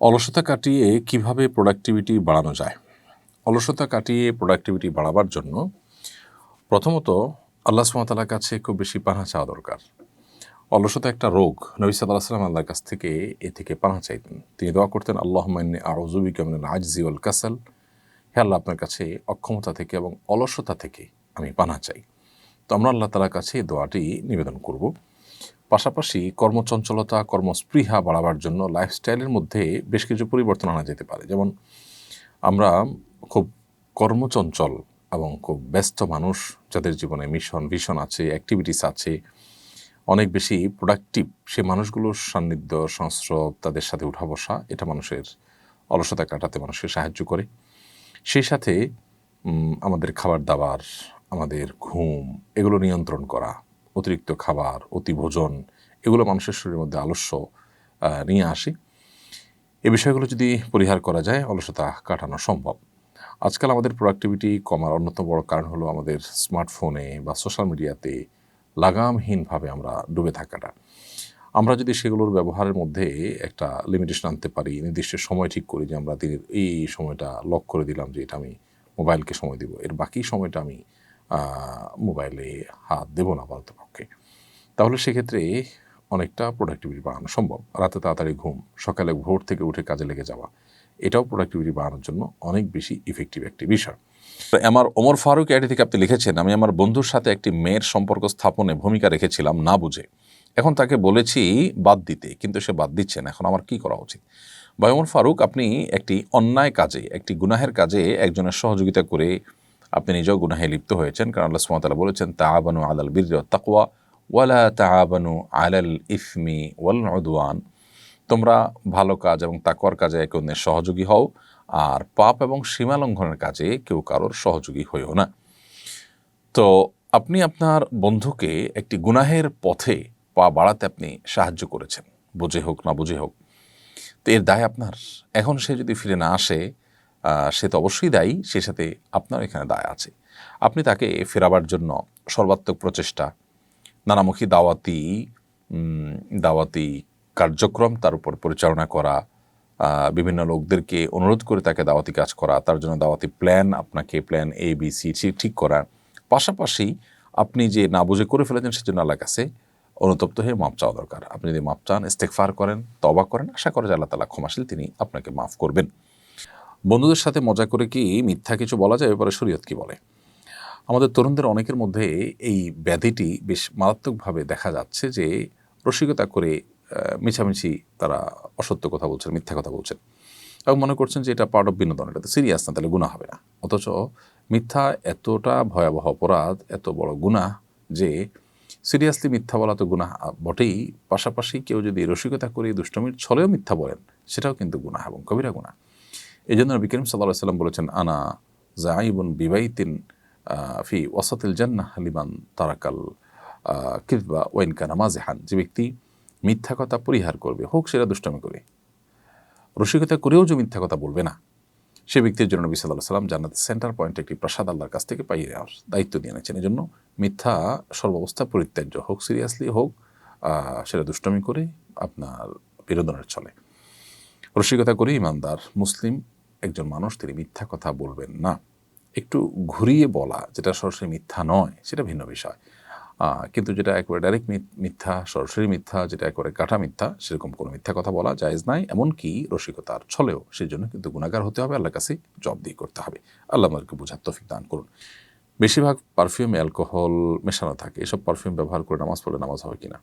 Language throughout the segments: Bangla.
অলসতা কাটিয়ে কীভাবে প্রোডাক্টিভিটি বাড়ানো যায়? অলসতা কাটিয়ে প্রোডাক্টিভিটি বাড়াবার জন্য প্রথমত আল্লাহ সুমতালার কাছে খুব বেশি পানা চাওয়া দরকার। অলসতা একটা রোগ। নবী সাল্লাহ সাল্লাম আল্লাহর কাছ থেকে এ থেকে পানা চাইতেন। তিনি দোয়া করতেন আল্লাহ মান্নে আউজুবি কেমন আজজি ওল কাসাল। হে আল্লাহ, আপনার কাছে অক্ষমতা থেকে এবং অলসতা থেকে আমি পানা চাই। তো আমরা আল্লাহ তালার কাছে এই দোয়াটি নিবেদন করব। পাশাপাশি কর্মচঞ্চলতা, কর্মস্পৃহা বাড়াবার জন্য লাইফস্টাইলের মধ্যে বেশ কিছু পরিবর্তন আনা যেতে পারে। যেমন আমরা খুব কর্মচঞ্চল এবং খুব ব্যস্ত মানুষ, যাদের জীবনে মিশন ভিশন আছে অ্যাক্টিভিটিস আছে, অনেক বেশি প্রোডাক্টিভ সে মানুষগুলোর সান্নিধ্য, সংস্রব, তাদের সাথে উঠা বসা, এটা মানুষের অলসতা কাটাতে মানুষকে সাহায্য করে। সেই সাথে আমাদের খাবার দাবার, আমাদের ঘুম, এগুলো নিয়ন্ত্রণ করা অতিরিক্ত খাবার অতি ভোজন এগুলো মানুষের শরীরের মধ্যে আলস্য নিয়ে আসে। এ বিষয়গুলো যদি পরিহার করা যায়, অলসতা কাটানো সম্ভব। আজকাল আমাদের প্রোডাক্টিভিটি কমার অন্যতম বড় কারণ হলো আমাদের স্মার্টফোনে বা সোশ্যাল মিডিয়াতে লাগামহীনভাবে আমরা ডুবে থাকাটা। আমরা যদি সেগুলোর ব্যবহারের মধ্যে একটা লিমিটেশন আনতে পারি, নির্দিষ্ট সময় ঠিক করি যে আমরা দিনের এই সময়টা লক করে দিলাম যে এটা আমি মোবাইলকে সময় দিব, এর বাকি সময়টা আমি মোবাইলে হাত দেবো না আপাতত পক্ষে। তাহলে সেক্ষেত্রে অনেকটা প্রোডাক্টিভিটি বাড়ানো সম্ভব। রাতে তাড়াতাড়ি ঘুম, সকালে ভোর থেকে উঠে কাজে লেগে যাওয়া, এটাও প্রোডাক্টিভিটি বাড়ানোর জন্য অনেক বেশি ইফেক্টিভ একটি বিষয়। আমার ওমর ফারুক আইডি থেকে আপনি লিখেছেন, আমি আমার বন্ধুর সাথে একটি মেয়ের সম্পর্ক স্থাপনে ভূমিকা রেখেছিলাম না বুঝে। এখন তাকে বলেছি বাদ দিতে, কিন্তু সে বাদ দিচ্ছে না। এখন আমার কি করা উচিত? বা ওমর ফারুক, আপনি একটি অন্যায় কাজে, একটি গুনাহের কাজে একজনের সহযোগিতা করে আপনি নিজেও গুনাহে লিপ্ত হয়েছেন, কারণ আল্লাহ সুমতালা বলেছেন, তাআবানু আলাল বীর তাকওয়া, ওয়ালা তাআবানু আলাল ইফমি ওয়াল উদওয়ান। তোমরা ভালো কাজ এবং তাকওয়ার কাজে একে অন্যের সহযোগী হও, আর পাপ এবং সীমা লঙ্ঘনের কাজে কেউ কারোর সহযোগী হইও না। তো আপনি আপনার বন্ধুকে একটি গুনাহের পথে পা বাড়াতে আপনি সাহায্য করেছেন, বুঝে হোক না বুঝে হোক। তো এর দায় আপনার। এখন সে যদি ফিরে না আসে সে তো অবশ্যই দায়ী, সে সাথে আপনার এখানে দায় আছে। আপনি তাকে ফেরাবার জন্য সর্বাত্মক প্রচেষ্টা, নানামুখী দাওয়াতি দাওয়াতি কার্যক্রম, তার উপর পরিচালনা করা বিভিন্ন লোকদেরকে অনুরোধ করে তাকে দাওয়াতি কাজ করা, তার জন্য দাওয়াতি প্ল্যান আপনাকে প্ল্যান এ বি সি ঠিক করা। পাশাপাশি আপনি যে না বুঝে করে ফেলেছেন সেজন্য আল্লাহ কাছে অনুতপ্ত হয়ে মাপ চাওয়া দরকার। আপনি যদি মাপ চান ইস্তেকফার করেন তবা করেন, আশা করে যে আল্লাহ তালা ক্ষমাশীল, তিনি আপনাকে মাফ করবেন। বন্ধুদের সাথে মজা করে কি মিথ্যা কিছু বলা যায়? এবারে শরীয়ত কি বলে? আমাদের তরুণদের অনেকের মধ্যে এই ব্যাধিটি বেশ মারাত্মকভাবে দেখা যাচ্ছে যে রসিকতা করে মিছামিছি তারা অসত্য কথা বলছেন, মিথ্যা কথা বলছেন। এবং মনে করছেন যে এটা পার্ট অফ বিনোদন এটা তো সিরিয়াস না, তাহলে গুণা হবে না। অথচ মিথ্যা এতটা ভয়াবহ অপরাধ, এত বড় গুণা যে সিরিয়াসলি মিথ্যা বলা তো গুণা বটেই। পাশাপাশি কেউ যদি রসিকতা করে দুষ্টমির ছলেও মিথ্যা বলেন, সেটাও কিন্তু গুণা এবং কবিরা গুণা এই জন্য নবী করিম সাল্লাহ সাল্লাম বলেছেন আনা জাইবুন বিবাইতিন ফি ওয়াসাতিল জান্নাহ লিমান তারাকাল আহ, কিদবা ওয়াইন কানা মাজেহান যে ব্যক্তি মিথ্যা কথা পরিহার করবে হোক সেটা দুষ্টমি করে। রসিকতা করেও যে মিথ্যা কথা বলবে না সে ব্যক্তির জন্য নবী সাল্লাহ সাল্লাম জান্নাতের সেন্টার পয়েন্টে একটি প্রসাদ আল্লাহর কাছ থেকে পাইয়ে নেওয়ার দায়িত্ব দিয়ে নিয়েছেন এই জন্য মিথ্যা সর্বাবস্থা পরিত্যাজ্য হোক সিরিয়াসলি হোক সেটা দুষ্টমি করে আপনার বিনোদনের চলে রসিকতা করে ইমানদার মুসলিম একজন মানুষ তিনি মিথ্যা কথা বলবেন না। একটু ঘুরিয়ে বলা, যেটা সরাসরি মিথ্যা নয়, সেটা ভিন্ন বিষয়। কিন্তু যেটা একবারে ডাইরেক্ট মিথ্যা, সরাসরি মিথ্যা, যেটা একবারে কাটা মিথ্যা, সেরকম কোনো মিথ্যা কথা বলা জায়েজ নাই, এমনকি রসিকতার ছলেও সেই জন্য কিন্তু গুণাগার হতে হবে, আল্লাহর কাছে জব দিয়ে করতে হবে। আল্লাহ আমাদেরকে বোঝার তফিক দান করুন। বেশিরভাগ পারফিউমে অ্যালকোহল মেশানো থাকে। এসব পারফিউম ব্যবহার করে নামাজ পড়লে নামাজ হবে কিনা?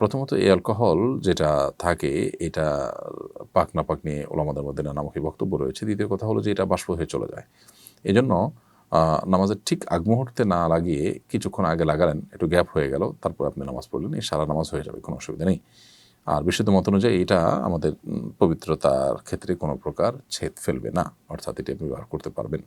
প্রথমত এই অ্যালকোহল যেটা থাকে, এটা পাক না পাক নিয়ে ওলামাদের মধ্যে নানামুখী বক্তব্য রয়েছে। দ্বিতীয় কথা হলো যে এটা বাষ্প হয়ে চলে যায়। এই জন্য নামাজের ঠিক আগ মুহূর্তে না লাগিয়ে কিছুক্ষণ আগে লাগালেন, একটু গ্যাপ হয়ে গেল, তারপর আপনি নামাজ পড়লেন, এই সারা নামাজ হয়ে যাবে, কোনো অসুবিধা নেই। আর বিশুদ্ধ মত অনুযায়ী এটা আমাদের পবিত্রতার ক্ষেত্রে কোনো প্রকার ছেদ ফেলবে না, অর্থাৎ এটি আপনি ব্যবহার করতে পারবেন।